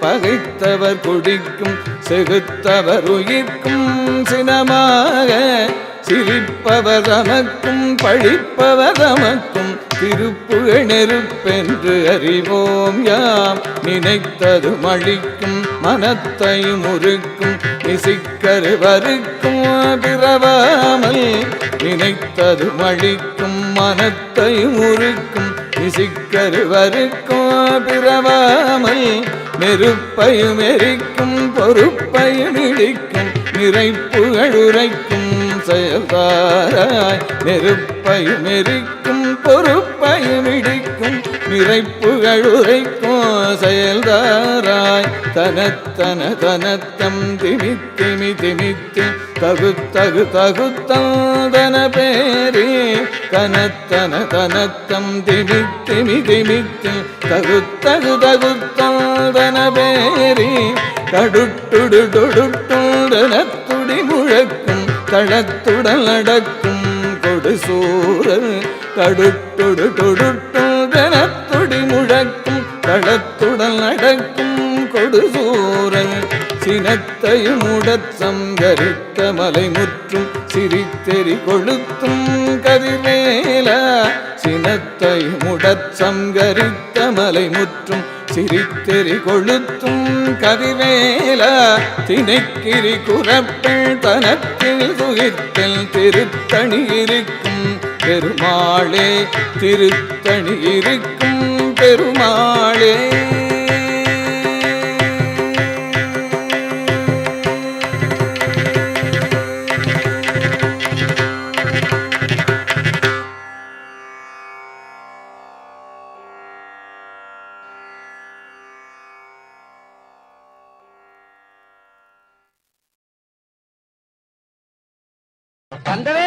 பகைத்தவர் குடிக்கும் செகுத்தவர் உயிர்க்கும் சினமாக. சிரிப்பவர் தமக்கும் பழிப்பவர் தமக்கும் திருப்புகழ் நெருப்பென்று அறிவோம் யாம். நினைத்தது மழிக்கும் மனத்தையும் உருக்கும் இசிக்கருவருக்கும் பிறவாமல். நினைத்தது மழிக்கும் மனத்தையும் உருக்கும் இசிக்கருவருக்கும் பிறவா நெருப்பையும் எரிக்கும் பொறுப்பையும் இடிக்கும் நிறைப்புகழுரைக்கும் செயல்தாராய். நெருப்பையும் எரிக்கும் பொறுப்பையும் இடிக்கும் நிறைப்புகழுரைக்கும் செயல்தாராய். தனத்தன தனத்தம் திமி திமி திமித்து தகு தகு தகுத்தாதன பேரே. தனத்தன தனத்தம் திமித்திமி திமித்தி தகுத்தகு பேரி தடுட்டுடு கடுட்டுடுடுடுட்டுடனத்துடி முழக்கும் தழத்துடல் அடக்கும் கொடு சூரல் தடுட்டுடு தொடுட்டுடனத்துடி முழக்கும் தழத்துடல் அடக்கும் கொடு சூரன் சினத்தையும் உடற் சங்கரித்த மலை முற்றும் சிரித்தெறி கொளுத்தும் கதிர்வேலா சினத்தையும் உடற் சங்கரித்த மலை முற்றும் சிரித்தெறி கொளுத்தும் கதிவேல திணைக்கிரி குரப்பில் தனத்தில் துகித்தில் திருத்தணி இருக்கும் பெருமாளே திருத்தணி இருக்கும் பெருமாளே. అందరూ